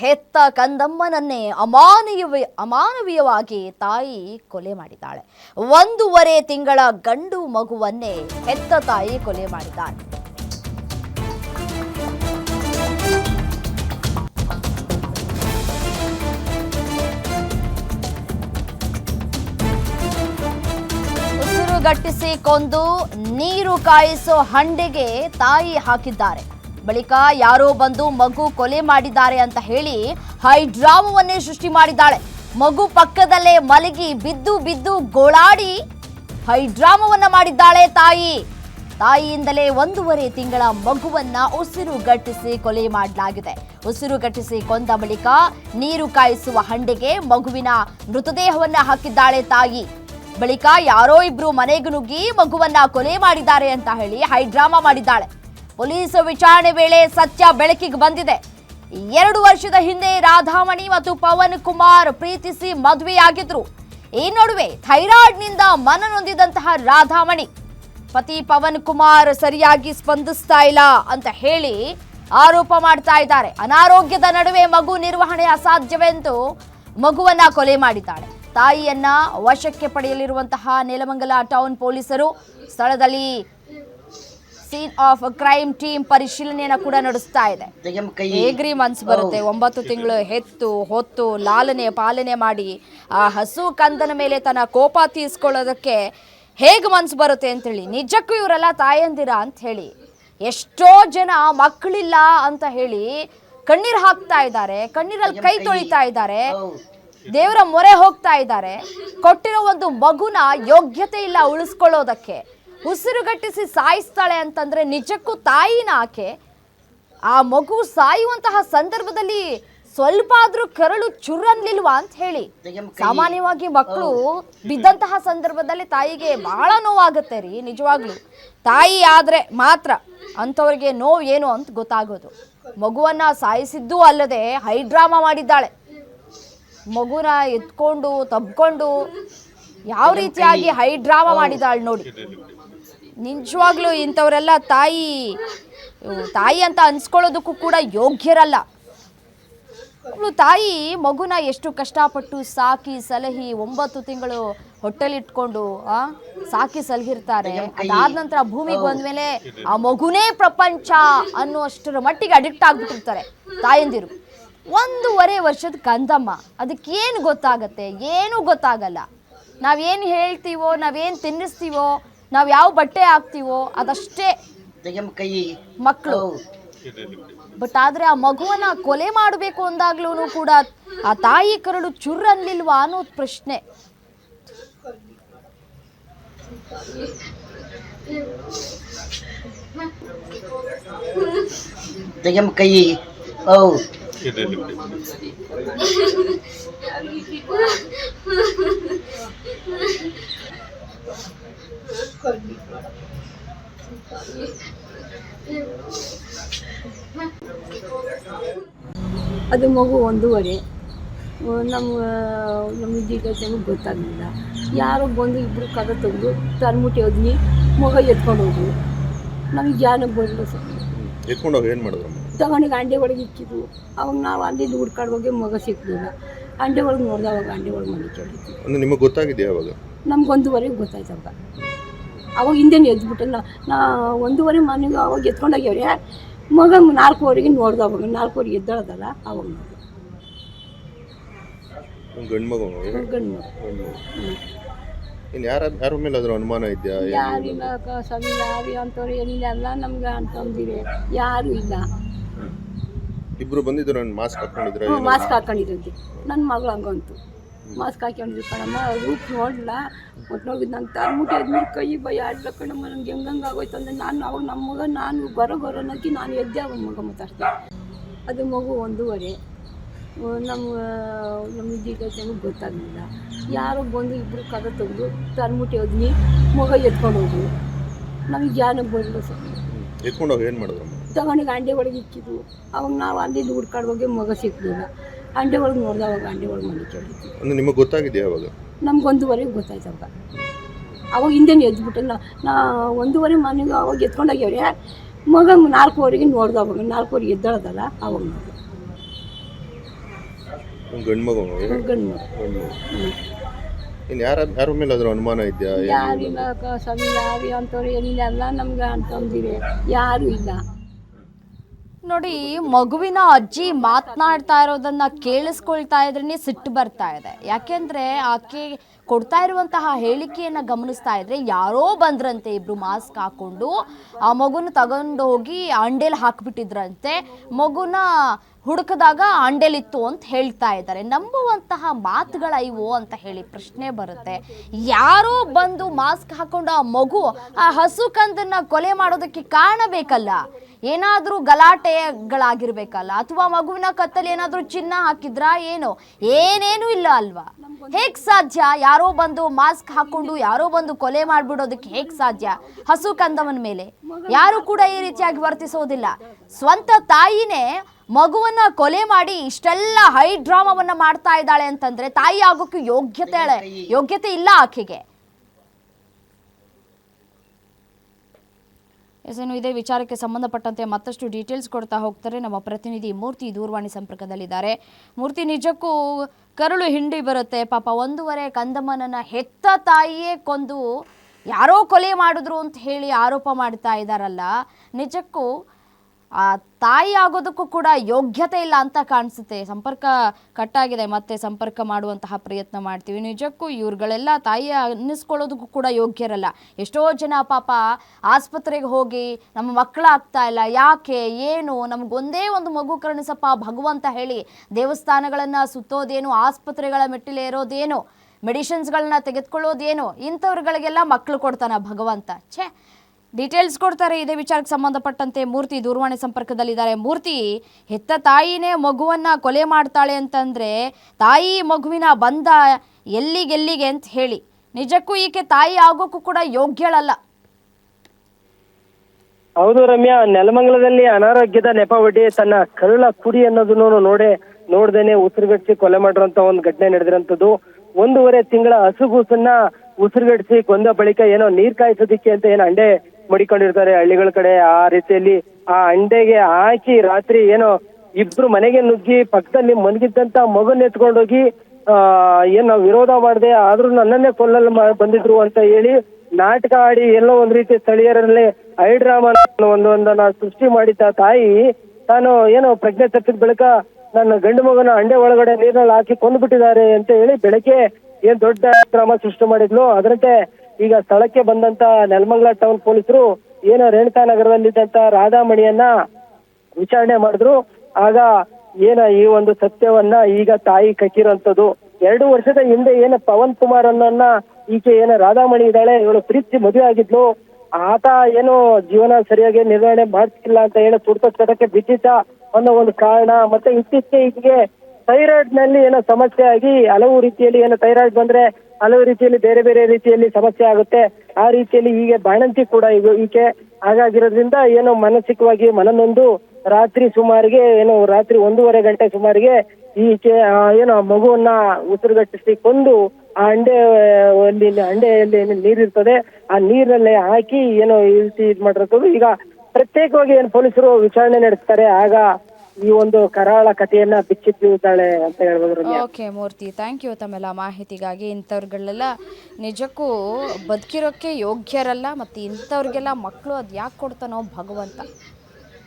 ಹೆತ್ತ ಕಂದಮ್ಮನನ್ನೇ ಅಮಾನವೀಯ ಅಮಾನವೀಯವಾಗಿ ತಾಯಿ ಕೊಲೆ ಮಾಡಿದ್ದಾಳೆ. ಒಂದೂವರೆ ತಿಂಗಳ ಗಂಡು ಮಗುವನ್ನೇ ಹೆತ್ತ ತಾಯಿ ಕೊಲೆ ಮಾಡಿದ್ದಾಳೆ. ಉಸಿರುಗಟ್ಟಿಸಿ ಕೊಂದು ನೀರು ಕಾಯಿಸೋ ಹಂಡೆಗೆ ತಾಯಿ ಹಾಕಿದ್ದಾರೆ. ಬಳಿಕ ಯಾರೋ ಬಂದು ಮಗು ಕೊಲೆ ಮಾಡಿದ್ದಾರೆ ಅಂತ ಹೇಳಿ ಹೈಡ್ರಾಮವನ್ನೇ ಸೃಷ್ಟಿ ಮಾಡಿದ್ದಾಳೆ. ಮಗು ಪಕ್ಕದಲ್ಲೇ ಮಲಗಿ ಬಿದ್ದು ಬಿದ್ದು ಗೋಳಾಡಿ ಹೈಡ್ರಾಮವನ್ನ ಮಾಡಿದ್ದಾಳೆ ತಾಯಿ. ತಾಯಿಯಿಂದಲೇ ಒಂದೂವರೆ ತಿಂಗಳ ಮಗುವನ್ನ ಉಸಿರುಗಟ್ಟಿಸಿ ಕೊಲೆ ಮಾಡಲಾಗಿದೆ. ಉಸಿರುಗಟ್ಟಿಸಿ ಕೊಂದ ಬಳಿಕ ನೀರು ಕಾಯಿಸುವ ಹಂಡೆಗೆ ಮಗುವಿನ ಮೃತದೇಹವನ್ನ ಹಾಕಿದ್ದಾಳೆ ತಾಯಿ. ಬಳಿಕ ಯಾರೋ ಇಬ್ರು ಮನೆಗೆ ನುಗ್ಗಿ ಮಗುವನ್ನ ಕೊಲೆ ಮಾಡಿದ್ದಾರೆ ಅಂತ ಹೇಳಿ ಹೈಡ್ರಾಮಾ ಮಾಡಿದ್ದಾಳೆ. ಪೊಲೀಸ್ ವಿಚಾರಣೆ ವೇಳೆ ಸತ್ಯ ಬೆಳಕಿಗೆ ಬಂದಿದೆ. ಎರಡು ವರ್ಷದ ಹಿಂದೆ ರಾಧಾಮಣಿ ಮತ್ತು ಪವನ್ ಕುಮಾರ್ ಪ್ರೀತಿಸಿ ಮದುವೆಯಾಗಿದ್ರು. ಈ ನಡುವೆ ಥೈರಾಯ್ಡ್ನಿಂದ ಮನನೊಂದಿದಂತಹ ರಾಧಾಮಣಿ, ಪತಿ ಪವನ್ ಕುಮಾರ್ ಸರಿಯಾಗಿ ಸ್ಪಂದಿಸ್ತಾ ಇಲ್ಲ ಅಂತ ಹೇಳಿ ಆರೋಪ ಮಾಡ್ತಾ ಇದ್ದಾರೆ. ಅನಾರೋಗ್ಯದ ನಡುವೆ ಮಗು ನಿರ್ವಹಣೆ ಅಸಾಧ್ಯವೆಂದು ಮಗುವನ್ನ ಕೊಲೆ ಮಾಡಿದ್ದಾಳೆ. ತಾಯಿಯನ್ನ ವಶಕ್ಕೆ ಪಡೆಯಲಿರುವಂತಹ ನೆಲಮಂಗಲ ಟೌನ್ ಪೊಲೀಸರು ಸ್ಥಳದಲ್ಲಿ ಸೀನ್ ಆಫ್ ಕ್ರೈಮ್ ಟೀಮ್ ಪರಿಶೀಲನೆಯನ್ನ ಕೂಡ ನಡೆಸ್ತಾ ಇದೆ. ಹೇಗ್ರಿ ಮನ್ಸು ಬರುತ್ತೆ. ಒಂಬತ್ತು ತಿಂಗಳು ಹೆತ್ತು ಹೊತ್ತು ಲಾಲನೆ ಪಾಲನೆ ಮಾಡಿ ಆ ಹಸು ಕಂದನ ಮೇಲೆ ತನ್ನ ಕೋಪ ತೀರ್ಸ್ಕೊಳ್ಳೋದಕ್ಕೆ ಹೇಗೆ ಮನ್ಸು ಬರುತ್ತೆ ಅಂತೇಳಿ ನಿಜಕ್ಕೂ ಇವರೆಲ್ಲ ತಾಯಂದಿರ ಅಂತ ಹೇಳಿ ಎಷ್ಟೋ ಜನ ಮಕ್ಕಳಿಲ್ಲ ಅಂತ ಹೇಳಿ ಕಣ್ಣೀರು ಹಾಕ್ತಾ ಇದ್ದಾರೆ. ಕಣ್ಣೀರಲ್ಲಿ ಕೈ ತೊಳಿತಾ ಇದ್ದಾರೆ. ದೇವರ ಮೊರೆ ಹೋಗ್ತಾ ಇದ್ದಾರೆ. ಕೊಟ್ಟಿರೋ ಒಂದು ಮಗುನ ಯೋಗ್ಯತೆ ಇಲ್ಲ ಉಳಿಸ್ಕೊಳ್ಳೋದಕ್ಕೆ. ಉಸಿರುಗಟ್ಟಿಸಿ ಸಾಯಿಸ್ತಾಳೆ ಅಂತಂದ್ರೆ ನಿಜಕ್ಕೂ ತಾಯಿನ ಆಕೆ ಆ ಮಗು ಸಾಯುವಂತಹ ಸಂದರ್ಭದಲ್ಲಿ ಸ್ವಲ್ಪ ಆದ್ರೂ ಕರಳು ಚುರ್ರನ್ಲಿಲ್ವಾ ಅಂತ ಹೇಳಿ. ಸಾಮಾನ್ಯವಾಗಿ ಮಕ್ಕಳು ಬಿದ್ದಂತಹ ಸಂದರ್ಭದಲ್ಲಿ ತಾಯಿಗೆ ಬಹಳ ನೋವಾಗುತ್ತೆ ರೀ ನಿಜವಾಗ್ಲೂ. ತಾಯಿ ಆದ್ರೆ ಮಾತ್ರ ಅಂಥವ್ರಿಗೆ ನೋವು ಏನು ಅಂತ ಗೊತ್ತಾಗೋದು. ಮಗುವನ್ನ ಸಾಯಿಸಿದ್ದೂ ಅಲ್ಲದೆ ಹೈಡ್ರಾಮಾ ಮಾಡಿದ್ದಾಳೆ. ಮಗುನ ಎತ್ಕೊಂಡು ತಬ್ಕೊಂಡು ಯಾವ ರೀತಿಯಾಗಿ ಹೈಡ್ರಾಮಾ ಮಾಡಿದಾಳೆ ನೋಡಿ. ನಿಜವಾಗ್ಲೂ ಇಂಥವರೆಲ್ಲ ತಾಯಿ ತಾಯಿ ಅಂತ ಅನ್ಸ್ಕೊಳ್ಳೋದಕ್ಕೂ ಕೂಡ ಯೋಗ್ಯರಲ್ಲ. ಅವಳು ತಾಯಿ ಮಗುನ ಎಷ್ಟು ಕಷ್ಟಪಟ್ಟು ಸಾಕಿ ಸಲಹಿ ಒಂಬತ್ತು ತಿಂಗಳು ಹೊಟ್ಟೆಲಿಟ್ಕೊಂಡು ಆ ಸಾಕಿ ಸಲಹಿರ್ತಾರೆ. ಅದಾದ ನಂತರ ಭೂಮಿಗೆ ಬಂದ್ಮೇಲೆ ಆ ಮಗುನೇ ಪ್ರಪಂಚ ಅನ್ನುವಷ್ಟರ ಮಟ್ಟಿಗೆ ಅಡಿಕ್ಟ್ ಆಗ್ಬಿಟ್ಟಿರ್ತಾರೆ ತಾಯಂದಿರು. ಒಂದೂವರೆ ವರ್ಷದ ಕಂದಮ್ಮ ಅದಕ್ಕೇನು ಗೊತ್ತಾಗತ್ತೆ? ಏನೂ ಗೊತ್ತಾಗಲ್ಲ. ನಾವೇನು ಹೇಳ್ತೀವೋ ನಾವೇನು ತಿನ್ನಿಸ್ತೀವೋ ನಾವು ಯಾವ ಬಟ್ಟೆ ಹಾಕ್ತೀವೋ ಅದಷ್ಟೇ ಕೈ. ಮಕ್ಕಳು ಬಟ್ ಆದ್ರೆ ಆ ಮಗುವನ್ನ ಕೊಲೆ ಮಾಡಬೇಕು ಅಂದಾಗ್ಲೂ ಕೂಡ ಆ ತಾಯಿ ಕರಡು ಚುರ್ ಅನ್ಲಿಲ್ವಾ ಅನ್ನೋದು ಪ್ರಶ್ನೆ. ಕೈ. ಅದು ಮಗು ಒಂದೂವರೆ. ನಮ್ಮ ನಮ್ಮ ನಮಗೆ ಗೊತ್ತಾಗಲಿಲ್ಲ. ಯಾರೋ ಬಂದು ಇಬ್ಬರು ಕದ ತೆಗೆದು ತರ್ಮುಟಿ ಹೋದ್ವಿ ಮಗ ಎತ್ಕೊಂಡು ಹೋದ್ವಿ ನಮಗೆ ಜ್ಞಾನ ಬರಲಿಲ್ಲ ಸರ್. ಎತ್ಕೊಂಡೋಗಿ ಏನು ಮಾಡಿದ್ರು ತಗೊಂಡಿಗೆ ಅಂಡೆ ಒಳಗೆ ಇಕ್ಕಿದ್ವು ಅವಾಗ ನಾವು ಅಲ್ಲಿಂದ ಹುಡ್ಕಾಡ್ ಹೋಗಿ ಮಗ ಸಿಕ್ಕಲಿಲ್ಲ ಅಂಡೆ ಒಳಗೆ ನೋಡಿದೆ ಅವಾಗ ಅಂಡೆ ಒಳಗೆ ಮನೆ ಕೇಳಿದ್ವಿ ನಿಮಗೆ ಗೊತ್ತಾಗಿದೆಯಾ ಅವಾಗ? ನಮ್ಗೆ ಒಂದೂವರೆಗೆ ಗೊತ್ತಾಯ್ತು ಅವಾಗ ಅವಾಗ ಹಿಂದೆನೇ ಎದ್ಬಿಟ್ಟಲ್ಲ ನಾ ಒಂದೂವರೆ ಮನೆಗೆ ಅವಾಗ ಎತ್ಕೊಂಡೋಗ್ಯವ್ರೆ ಮಗ ನಾಲ್ಕುವರೆಗೆ ನೋಡ್ದೆ ಅವಾಗ ನಾಲ್ಕುವರೆಗೆ ಎದ್ದಳದಲ್ಲ ಅವಾಗ ನೋಡ್ದೆ. ಗಂಡು ಮಗು ಗಂಡು ಇನ್ನು ಯಾರ ಯಾರ ಮೇಲೆ ಅದ್ರ ಅನುಮಾನ? ಇದೆಯಾ ಯಾರಿಲ್ಲ ಸ್ವಾಮಿ ಯಾರು ಅಂತವ್ರು ಏನಿಲ್ಲ ಎಲ್ಲ ನಮ್ಗೆ ಅಂತಂದಿರಿ ಯಾರು ಇಲ್ಲ. ಇಬ್ರು ಬಂದಿದ್ರು ನಾನು ಮಾಸ್ಕ್ ಹಾಕೊಂಡಿದ್ರೆ? ಮಾಸ್ಕ್ ಹಾಕೊಂಡಿದ್ರಂತೆ. ನನ್ನ ಮಗಳು ಹಂಗಂತು. ಮಾಸ್ಕ್ ಹಾಕೊಂಡಿದ್ರು ಕಣಮ್ಮ ರೂಪ್ ನೋಡಲ್ಲ ಒಟ್ಟು ನೋಡಿದ್ ನಂಗೆ ತರ್ಮುಟ್ಟಿ ಆದ್ಮೇಲೆ ಕೈ ಭಯ ಆಡ್ಲ ಕಣಮ್ಮ ನಂಗೆ ಹೆಂಗಂಗೆ ಆಗೋಯ್ತು ಅಂದರೆ ನಾನು ಅವಾಗ ನಮ್ಮ ಮಗ ನಾನು ಬರೋ ಬರೋ ನಕ್ಕಿ ನಾನು ಎದ್ದೆ ಅವನ ಮಗ ಮಾತಾಡ್ತೆ. ಅದು ಮಗು ಒಂದೂವರೆ. ನಮ್ಮ ನಮ್ಮ ಇದೀಗ ನಮಗೆ ಗೊತ್ತಾಗಲಿಲ್ಲ. ಯಾರೋ ಬಂದು ಇಬ್ಬರು ಕದ ತೆಗೆದು ಮುಟ್ಟಿ ಹೋದ್ನಿ ಮಗ ಎತ್ಕೊಂಡು ಹೋದ್ವಿ ನಮಗೆ ಜ್ಞಾನ ಬರಲಿಲ್ಲ ಸರ್. ಎತ್ಕೊಂಡೋಗಿ ಏನು ಮಾಡಿದ್ರು ತಗೊಂಡಿಗೆ ಅಂಡೆ ಒಳಗೆ ಇಕ್ಕಿದ್ವು ಅವಾಗ ನಾವು ಅಲ್ಲಿ ಹುಡ್ಕಾಡ್ ಹೋಗಿ ಮಗ ಸಿಕ್ಕಲಿಲ್ಲ ಅಂಡೆ ಒಳಗೆ ನೋಡ್ದೆ ಅವಾಗ ಅಂಡೆ ಒಳಗೆ ಕೇಳಿದ್ವಿ ಅಂದ್ರೆ ನಿಮಗೆ ಗೊತ್ತಾಗಿದೆಯಾ ಅವಾಗ? ನಮ್ಗೊಂದುವರೆಗೆ ಗೊತ್ತಾಯ್ತು ಅವಾಗ. ಅವಾಗ ಹಿಂದೆನೇ ಎದ್ಬಿಟ್ಟು ನಾ ನಾ ಒಂದೂವರೆ ಮನೆಗೆ ಅವಾಗ ಎತ್ಕೊಂಡೋಗ್ಯವ್ರೆ ಮಗ ನಾಲ್ಕುವರೆಗೆ ನೋಡ್ದೆ ಅವಾಗ. ನಾಲ್ಕುವರೆಗೆ ಎದ್ದಳದಲ್ಲ ಅವಾಗ ನೋಡ್ದೆ. ಗಂಡು ಮಗ ಗಂಡು ಇನ್ನು ಯಾರ ಯಾರ ಮೇಲೆ ಅದ್ರ ಅನುಮಾನ ಇದೆಯಾ? ಯಾರಿಲ್ಲ ಸ್ವಾಮಿ ಯಾರು ಅಂತವ್ರು ಏನಿಲ್ಲ ಎಲ್ಲ ನಮ್ಗೆ ಅಂತಂದಿದೆ. ಯಾರು ಇಲ್ಲ. ನೋಡಿ, ಮಗುವಿನ ಅಜ್ಜಿ ಮಾತನಾಡ್ತಾ ಇರೋದನ್ನ ಕೇಳಿಸ್ಕೊಳ್ತಾ ಇದ್ರೇನೆ ಸಿಟ್ಟು ಬರ್ತಾ ಇದೆ. ಯಾಕೆಂದ್ರೆ ಆಕೆ ಕೊಡ್ತಾ ಇರುವಂತಹ ಹೇಳಿಕೆಯನ್ನ ಗಮನಿಸ್ತಾ ಇದ್ರೆ ಯಾರೋ ಬಂದ್ರಂತೆ ಇಬ್ರು ಮಾಸ್ಕ್ ಹಾಕೊಂಡು. ಆ ಮಗುನ ತಗೊಂಡು ಹೋಗಿ ಅಂಡೇಲಿ ಹಾಕ್ಬಿಟ್ಟಿದ್ರಂತೆ. ಮಗುನ ಹುಡುಕದಾಗ ಅಂಡೇಲಿತ್ತು ಅಂತ ಹೇಳ್ತಾ ಇದ್ದಾರೆ. ನಂಬುವಂತಹ ಮಾತುಗಳ ಇವು ಅಂತ ಹೇಳಿ ಪ್ರಶ್ನೆ ಬರುತ್ತೆ. ಯಾರೋ ಬಂದು ಮಾಸ್ಕ್ ಹಾಕೊಂಡು ಆ ಮಗು ಆ ಹಸು ಕಂದನ್ನ ಕೊಲೆ ಮಾಡೋದಕ್ಕೆ ಕಾರಣ ಬೇಕಲ್ಲ ಏನಾದ್ರೂ ಗಲಾಟೆಗಳಾಗಿರ್ಬೇಕಲ್ಲ ಅಥವಾ ಮಗುವಿನ ಕತ್ತಲ್ಲಿ ಏನಾದರೂ ಚಿನ್ನ ಹಾಕಿದ್ರಾ ಏನೋ, ಏನೇನು ಇಲ್ಲ ಅಲ್ವಾ? ಹೇಗ್ ಸಾಧ್ಯ? ಯಾರೋ ಬಂದು ಮಾಸ್ಕ್ ಹಾಕೊಂಡು, ಯಾರೋ ಬಂದು ಕೊಲೆ ಮಾಡ್ಬಿಡೋದಕ್ಕೆ ಹೇಗ್ ಸಾಧ್ಯ? ಹಸು ಕಂದವನ ಮೇಲೆ. ಯಾರು ಕೂಡ ಈ ರೀತಿಯಾಗಿ ವರ್ತಿಸೋದಿಲ್ಲ. ಸ್ವಂತ ತಾಯಿನೇ ಮಗುವನ್ನ ಕೊಲೆ ಮಾಡಿ ಇಷ್ಟೆಲ್ಲ ಹೈ ಡ್ರಾಮಾವನ್ನ ಮಾಡ್ತಾ ಇದ್ದಾಳೆ ಅಂತಂದ್ರೆ ತಾಯಿ ಆಗೋಕೆ ಯೋಗ್ಯತೆ ಯೋಗ್ಯತೆ ಇಲ್ಲ ಆಕೆಗೆ. ಎಸ್ ಏನು ಇದೇ. ವಿಚಾರಕ್ಕೆ ಸಂಬಂಧಪಟ್ಟಂತೆ ಮತ್ತಷ್ಟು ಡೀಟೇಲ್ಸ್ ಕೊಡ್ತಾ ಹೋಗ್ತಾರೆ ನಮ್ಮ ಪ್ರತಿನಿಧಿ ಮೂರ್ತಿ ದೂರವಾಣಿ ಸಂಪರ್ಕದಲ್ಲಿದ್ದಾರೆ. ಮೂರ್ತಿ, ನಿಜಕ್ಕೂ ಕರುಳು ಹಿಂಡಿ ಬರುತ್ತೆ. ಪಾಪ ಒಂದೂವರೆ ಕಂದಮ್ಮನನ್ನ ಹೆತ್ತ ತಾಯಿಯೇ ಕೊಂದು ಯಾರೋ ಕೊಲೆ ಮಾಡಿದ್ರು ಅಂತ ಹೇಳಿ ಆರೋಪ ಮಾಡ್ತಾ ಇದ್ದಾರಲ್ಲ. ನಿಜಕ್ಕೂ ತಾಯಿ ಆಗೋದಕ್ಕೂ ಕೂಡ ಯೋಗ್ಯತೆ ಇಲ್ಲ ಅಂತ ಕಾಣಿಸುತ್ತೆ. ಸಂಪರ್ಕ ಕಟ್ಟಾಗಿದೆ, ಮತ್ತೆ ಸಂಪರ್ಕ ಮಾಡುವಂತಹ ಪ್ರಯತ್ನ ಮಾಡ್ತೀವಿ. ನಿಜಕ್ಕೂ ಇವ್ರುಗಳೆಲ್ಲ ತಾಯಿ ಅನ್ನಿಸ್ಕೊಳ್ಳೋದಕ್ಕೂ ಕೂಡ ಯೋಗ್ಯರಲ್ಲ. ಎಷ್ಟೋ ಜನ ಪಾಪ ಆಸ್ಪತ್ರೆಗೆ ಹೋಗಿ ನಮ್ಮ ಮಕ್ಕಳಾಗ್ತಾ ಇಲ್ಲ. ಯಾಕೆ, ಏನು? ನಮಗೊಂದೇ ಒಂದು ಮಗು ಕರುಣಿಸಪ್ಪ, ಭಗವಂತ ಹೇಳಿ. ದೇವಸ್ಥಾನಗಳನ್ನು ಸುತ್ತೋದೇನು, ಆಸ್ಪತ್ರೆಗಳ ಮೆಟ್ಟಿಲೇರೋದೇನು ಮೆಡಿಷನ್ಸ್ಗಳನ್ನ ತೆಗೆದುಕೊಳ್ಳೋದೇನು, ಇಂಥವ್ರುಗಳಿಗೆಲ್ಲ ಮಕ್ಕಳು ಕೊಡ್ತಾನ ಭಗವಂತ. ಛೇ ಡೀಟೇಲ್ಸ್ ಕೊಡ್ತಾರೆ. ಇದೇ ವಿಚಾರಕ್ಕೆ ಸಂಬಂಧಪಟ್ಟಂತೆ ಮೂರ್ತಿ ದೂರವಾಣಿ ಸಂಪರ್ಕದಲ್ಲಿದ್ದಾರೆ. ಮೂರ್ತಿ, ಹೆತ್ತ ತಾಯಿನೇ ಮಗುವನ್ನ ಕೊಲೆ ಮಾಡ್ತಾಳೆ ಅಂತಂದ್ರೆ ತಾಯಿ ಮಗುವಿನ ಬಂದ ಎಲ್ಲಿಗೆಲ್ಲಿಗೆ ಅಂತ ಹೇಳಿ. ನಿಜಕ್ಕೂ ಈಕೆ ತಾಯಿ ಆಗೋಕ್ಕೂ ಕೂಡ ಯೋಗ್ಯಳಲ್ಲ. ಹೌದು ರಮ್ಯಾ, ನೆಲಮಂಗಲದಲ್ಲಿ ಅನಾರೋಗ್ಯದ ನೆಪವೊಡ್ಡಿ ತನ್ನ ಕರುಳ ಕುಡಿ ಅನ್ನೋದನ್ನು ನೋಡೆ, ನೋಡ್ದೇನೆ ಉಸಿರುಗಟ್ಟಿಸಿ ಕೊಲೆ ಮಾಡಿರುವಂತ ಒಂದು ಘಟನೆ ನಡೆದಿರಂತದ್ದು ಒಂದೂವರೆ ತಿಂಗಳ ಹಸುಗೂಸನ್ನ ಉಸಿರುಗಟ್ಟಿಸಿ ಕೊಂದ ಬಳಿಕ ಏನೋ ನೀರ್ ಕಾಯಿಸೋದಿಕ್ಕೆ ಅಂತ ಏನೋ ಅಂಡೆ ಮಡಿಕೊಂಡಿರ್ತಾರೆ ಹಳ್ಳಿಗಳ ಕಡೆ ಆ ರೀತಿಯಲ್ಲಿ ಆ ಅಂಡೆಗೆ ಹಾಕಿ ರಾತ್ರಿ ಏನೋ ಇಬ್ರು ಮನೆಗೆ ನುಗ್ಗಿ ಪಕ್ಕದಲ್ಲಿ ಮಲಗಿದ್ದಂತ ಮಗನ್ ಎತ್ಕೊಂಡೋಗಿ, ಆ, ಏನೋ ವಿರೋಧ ಮಾಡದೆ, ಆದ್ರೂ ನನ್ನನ್ನೇ ಕೊಲ್ಲಲು ಬಂದಿದ್ರು ಅಂತ ಹೇಳಿ ನಾಟಕ ಆಡಿ ಎಲ್ಲೋ ಒಂದ್ ರೀತಿ ಸ್ಥಳೀಯರಲ್ಲಿ ಒಂದು ಒಂದನ್ನ ಸೃಷ್ಟಿ ಮಾಡಿದ್ದ ತಾಯಿ, ತಾನು ಏನೋ ಪ್ರಜ್ಞೆ ತಪ್ಪಿದ ಬಳಿಕ ನನ್ನ ಗಂಡು ಮಗನ ಅಂಡೆ ಒಳಗಡೆ ನೀರಲ್ಲಿ ಹಾಕಿ ಕೊಂದ್ಬಿಟ್ಟಿದ್ದಾರೆ ಅಂತ ಹೇಳಿ ಬೆಳಗ್ಗೆ ಏನ್ ದೊಡ್ಡ ಡ್ರಾಮಾ ಸೃಷ್ಟಿ ಮಾಡಿದ್ಲು. ಅದರಂತೆ ಈಗ ಸ್ಥಳಕ್ಕೆ ಬಂದಂತ ನೆಲಮಂಗಲ ಟೌನ್ ಪೊಲೀಸರು ಏನು ರೇಣುಕಾ ನಗರದಲ್ಲಿದ್ದಂತ ರಾಧಾಮಣಿಯನ್ನ ವಿಚಾರಣೆ ಮಾಡಿದ್ರು. ಆಗ ಏನ ಈ ಒಂದು ಸತ್ಯವನ್ನ ಈಗ ತಾಯಿ ಕಕ್ಕಿರೋಂಥದ್ದು ಎರಡು ವರ್ಷದ ಹಿಂದೆ ಏನ ಪವನ್ ಕುಮಾರ್ ಅನ್ನೋನ್ನ ಈಕೆ ಏನ ರಾಧಾಮಣಿ ಇದ್ದಾಳೆ, ಇವಳು ಪ್ರೀತಿ ಮದುವೆ ಆಗಿದ್ಲು. ಆತ ಏನು ಜೀವನ ಸರಿಯಾಗಿ ನಿರ್ವಹಣೆ ಮಾಡ್ತಿಲ್ಲ ಅಂತ ಹೇಳಿ ತುರ್ತ ಚಟಕ್ಕೆ ಬಿದ್ದಿದ್ದ ಅನ್ನೋ ಒಂದು ಕಾರಣ. ಮತ್ತೆ ಇತ್ತೀಚೆಗೆ ಥೈರಾಯ್ಡ್ನಲ್ಲಿ ಏನೋ ಸಮಸ್ಯೆ ಆಗಿ ಹಲವು ರೀತಿಯಲ್ಲಿ ಏನೋ ಥೈರಾಯ್ಡ್ ಬಂದ್ರೆ ಹಲವು ರೀತಿಯಲ್ಲಿ ಬೇರೆ ಬೇರೆ ರೀತಿಯಲ್ಲಿ ಸಮಸ್ಯೆ ಆಗುತ್ತೆ. ಆ ರೀತಿಯಲ್ಲಿ ಹೀಗೆ ಬಾಣಂತಿ ಕೂಡ ಇದು ಈಕೆ ಹಾಗಾಗಿರೋದ್ರಿಂದ ಏನೋ ಮಾನಸಿಕವಾಗಿ ಮನನೊಂದು ರಾತ್ರಿ ಸುಮಾರಿಗೆ ಏನೋ ರಾತ್ರಿ ಒಂದೂವರೆ ಗಂಟೆ ಸುಮಾರಿಗೆ ಈಕೆ ಆ, ಏನೋ ಮಗುವನ್ನ ಉಸಿರುಗಟ್ಟಿಸಿ ಕೊಂದು ಆ ಅಂಡೆ ಅಲ್ಲಿ ಅಂಡೆಯಲ್ಲಿ ಏನು ನೀರಿರ್ತದೆ ಆ ನೀರಲ್ಲೇ ಹಾಕಿ ಏನೋ ಈ ರೀತಿ ಇದು ಮಾಡಿರ್ತದೆ ಈಗ ಪ್ರತ್ಯೇಕವಾಗಿ ಏನು ಪೊಲೀಸರು ವಿಚಾರಣೆ ನಡೆಸ್ತಾರೆ ಆಗ ಈ ಒಂದು ಕರಾಳ ಕಥೆಯನ್ನ ಬಿಚ್ಚಿಟ್ಟಿದ್ದಾಳೆ ಅಂತ ಹೇಳ್ಬೋದು ಓಕೆ ಮೂರ್ತಿ ಥ್ಯಾಂಕ್ ಯು ತಮ್ಮೆಲ್ಲ ಮಾಹಿತಿಗಾಗಿ ಇಂಥವ್ರುಗಳೆಲ್ಲ ನಿಜಕ್ಕೂ ಬದುಕಿರೋಕ್ಕೆ ಯೋಗ್ಯರಲ್ಲ, ಮತ್ತು ಇಂಥವ್ರಿಗೆಲ್ಲ ಮಕ್ಕಳು ಅದು ಯಾಕೆ ಕೊಡ್ತಾನೋ ಭಗವಂತ.